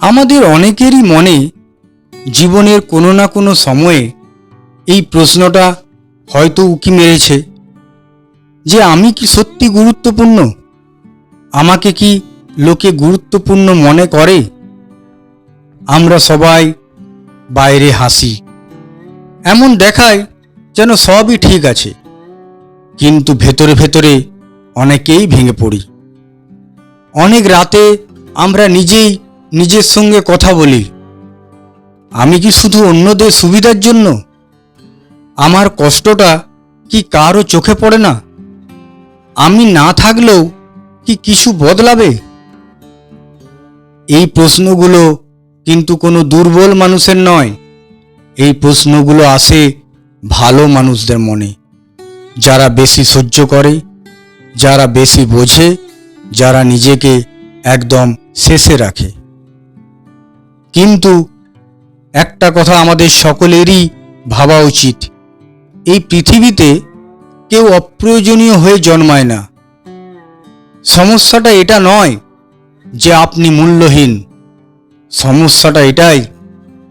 আমাদের অনেকেরই মনে জীবনের কোনো না কোনো সময়ে এই প্রশ্নটা হয়তো উকি মেরেছে যে আমি কি সত্যি গুরুত্বপূর্ণ? আমাকে কি লোকে গুরুত্বপূর্ণ মনে করে? আমরা সবাই বাইরে হাসি। এমন দেখায় যেন সবই ঠিক আছে, কিন্তু ভেতরে ভেতরে অনেকেই ভেঙে পড়ি। অনেক রাতে আমরা নিজেই নিজের সঙ্গে কথা বলি। আমি কি শুধু অন্যদের সুবিধার জন্য? আমার কষ্টটা কি কারও চোখে পড়ে না? আমি না থাকলেও কি কিছু বদলাবে? এই প্রশ্নগুলো কিন্তু কোনো দুর্বল মানুষের নয়। এই প্রশ্নগুলো আসে ভালো মানুষদের মনে। যারা বেশি সহ্য করে, যারা বেশি বোঝে, যারা নিজেকে একদম শেষে রাখে। কিন্তু একটা কথা আমাদের সকলেরই ভাবা উচিত। এই পৃথিবীতে কেউ অপ্রয়োজনীয় হয়ে জন্মায় না। সমস্যাটা এটা নয় যে আপনি মূল্যহীন। সমস্যাটা এটাই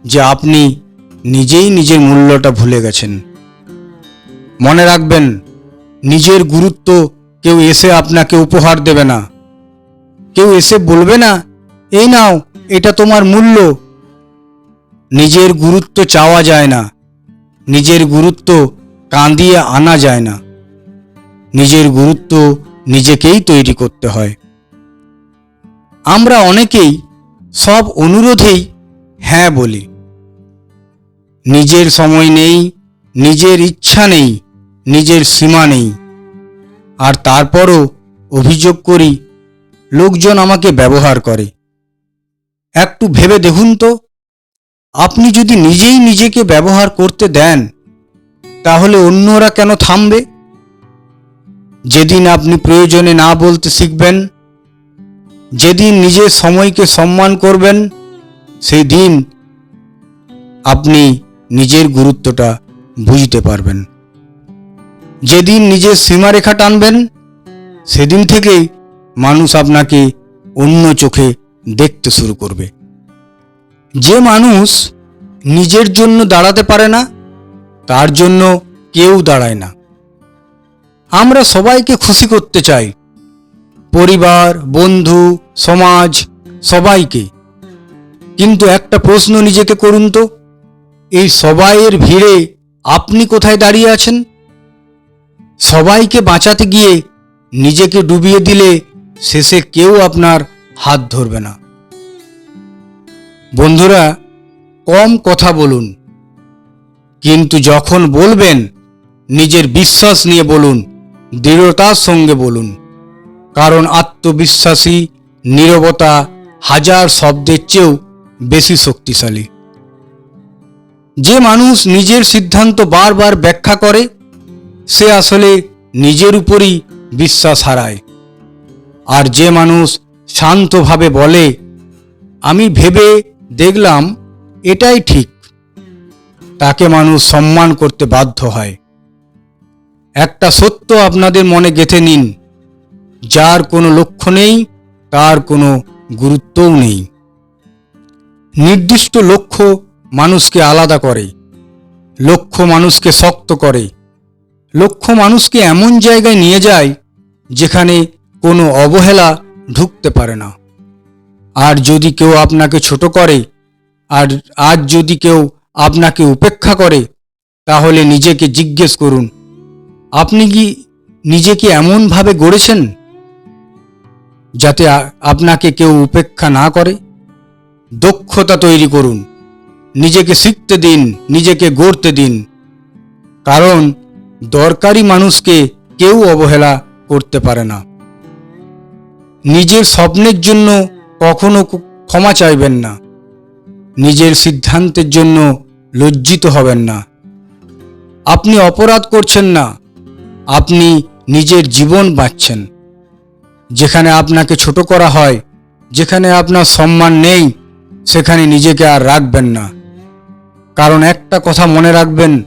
যে আপনি নিজেই নিজের মূল্যটা ভুলে গেছেন। মনে রাখবেন, নিজের গুরুত্ব কেউ এসে আপনাকে উপহার দেবে না। কেউ এসে বলবে না, এই নাও এটা তোমার মূল্য। নিজের গুরুত্ব চাওয়া যায় না। নিজের গুরুত্ব কাঁদিয়ে আনা যায় না। নিজের গুরুত্ব নিজেকেই তৈরি করতে হয়। আমরা অনেকেই সব অনুরোধেই হ্যাঁ বলি। নিজের সময় নেই, নিজের ইচ্ছা নেই, নিজের সীমা নেই। আর তারপরও অভিযোগ করি, লোকজন আমাকে ব্যবহার করে। একটু ভেবে দেখুন তো। আপনি যদি নিজেই নিজেকে ব্যবহার করতে দেন, তাহলে অন্যরা কেন থামবে? যেদিন আপনি প্রয়োজনে না বলতে শিখবেন, যেদিন নিজের সময়কে সম্মান করবেন, সেই দিন আপনি নিজের গুরুত্বটা বুঝতে পারবেন। যেদিন নিজের সীমারেখা টানবেন, সেদিন থেকেই মানুষ আপনাকে অন্য চোখে দেখতে শুরু করবে। যে মানুষ নিজের জন্য দাঁড়াতে পারে না, তার জন্য কেউ দাঁড়ায় না। আমরা সবাইকে খুশি করতে চাই। পরিবার, বন্ধু, সমাজ, সবাইকে। কিন্তু একটা প্রশ্ন নিজেকে করুন তো, এই সবাইয়ের ভিড়ে আপনি কোথায় দাঁড়িয়ে আছেন? সবাইকে বাঁচাতে গিয়ে নিজেকে ডুবিয়ে দিলে শেষে কেউ আপনার হাত ধরবে না। বন্ধুরা, কম কথা বলুন, কিন্তু যখন বলবেন, নিজের বিশ্বাস নিয়ে বলুন, দৃঢ়তার সঙ্গে বলুন। কারণ আত্মবিশ্বাসী নীরবতা হাজার শব্দের চেয়েও বেশি শক্তিশালী। যে মানুষ নিজের সিদ্ধান্ত বারবার ব্যাখ্যা করে, সে আসলে নিজের উপরই বিশ্বাস হারায়। আর যে মানুষ শান্তভাবে বলে, আমি ভেবে দেখলাম এটাই ঠিক। তাকে মানুষ সম্মান করতে বাধ্য হয়। একটা সত্য আপনাদের মনে গেঁথে নিন, যার কোনো লক্ষ্য নেই, তার কোনো গুরুত্বও নেই। নির্দিষ্ট লক্ষ্য মানুষকে আলাদা করে, লক্ষ্য মানুষকে শক্ত করে। লক্ষ্য মানুষকে এমন জায়গায় নিয়ে যায়, যেখানে কোনো অবহেলা ঢুকতে পারে না। আর যদি কেউ আপনাকে ছোট করে, আর আজ যদি কেউ আপনাকে উপেক্ষা করে, তাহলে নিজেকে জিজ্ঞেস করুন, আপনি কি নিজেকে এমনভাবে গড়েছেন যাতে আপনাকে কেউ উপেক্ষা না করে? দক্ষতা তৈরি করুন, নিজেকে শিখতে দিন, নিজেকে গড়তে দিন, কারণ দরকারি মানুষকে কেউ অবহেলা করতে পারে না। নিজের স্বপ্নের জন্য কখনো ক্ষমা চাইবেন না। নিজের সিদ্ধান্তের জন্য লজ্জিত হবেন না। আপনি অপরাধ করছেন না। আপনি নিজের জীবন বাঁচছেন। যেখানে আপনাকে ছোট করা হয়, যেখানে আপনার সম্মান নেই, সেখানে নিজেকে আর রাখবেন না। কারণ একটা কথা মনে রাখবেন,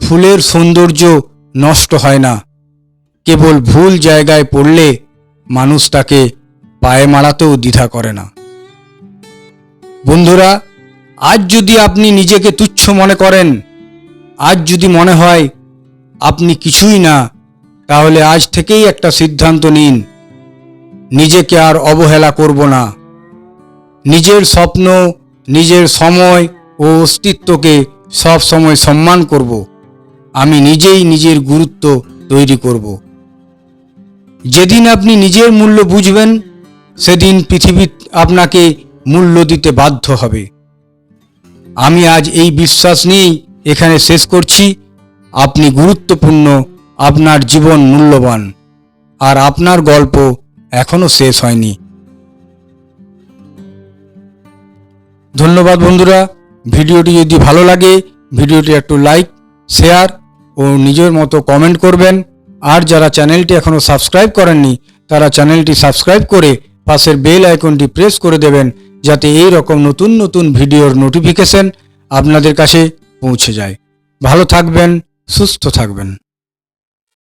ফুলের সৌন্দর্য নষ্ট হয় না। কেবল ভুল জায়গায় পড়লে মানুষ তাকে পায়ে মারাতেও দ্বিধা করে না। বন্ধুরা, আজ যদি আপনি নিজেকে তুচ্ছ মনে করেন, আজ যদি মনে হয় আপনি কিছুই না, তাহলে আজ থেকেই একটা সিদ্ধান্ত নিন, নিজেকে আর অবহেলা করব না। নিজের স্বপ্ন, নিজের সময় ও অস্তিত্বকে সব সময় সম্মান করব। আমি নিজেই নিজের গুরুত্ব তৈরি করব। যেদিন আপনি নিজের মূল্য বুঝবেন, সেদিন পৃথিবী আপনাকে মূল্য দিতে বাধ্য হবে। আমি আজ এই বিশ্বাস নিয়েই এখানে শেষ করছি। আপনি গুরুত্বপূর্ণ, আপনার জীবন মূল্যবান, আর আপনার গল্প এখনও শেষ হয়নি। ধন্যবাদ বন্ধুরা। ভিডিওটি যদি ভালো লাগে, ভিডিওটি একটু লাইক, শেয়ার ও নিজের মতো কমেন্ট করবেন। আর যারা চ্যানেলটি এখনও সাবস্ক্রাইব করেননি, তারা চ্যানেলটি সাবস্ক্রাইব করে পাশের বেল আইকনটি প্রেস করে দেবেন, যাতে এই রকম নতুন নতুন ভিডিওর নোটিফিকেশন আপনাদের কাছে পৌঁছে যায়। ভালো থাকবেন, সুস্থ থাকবেন।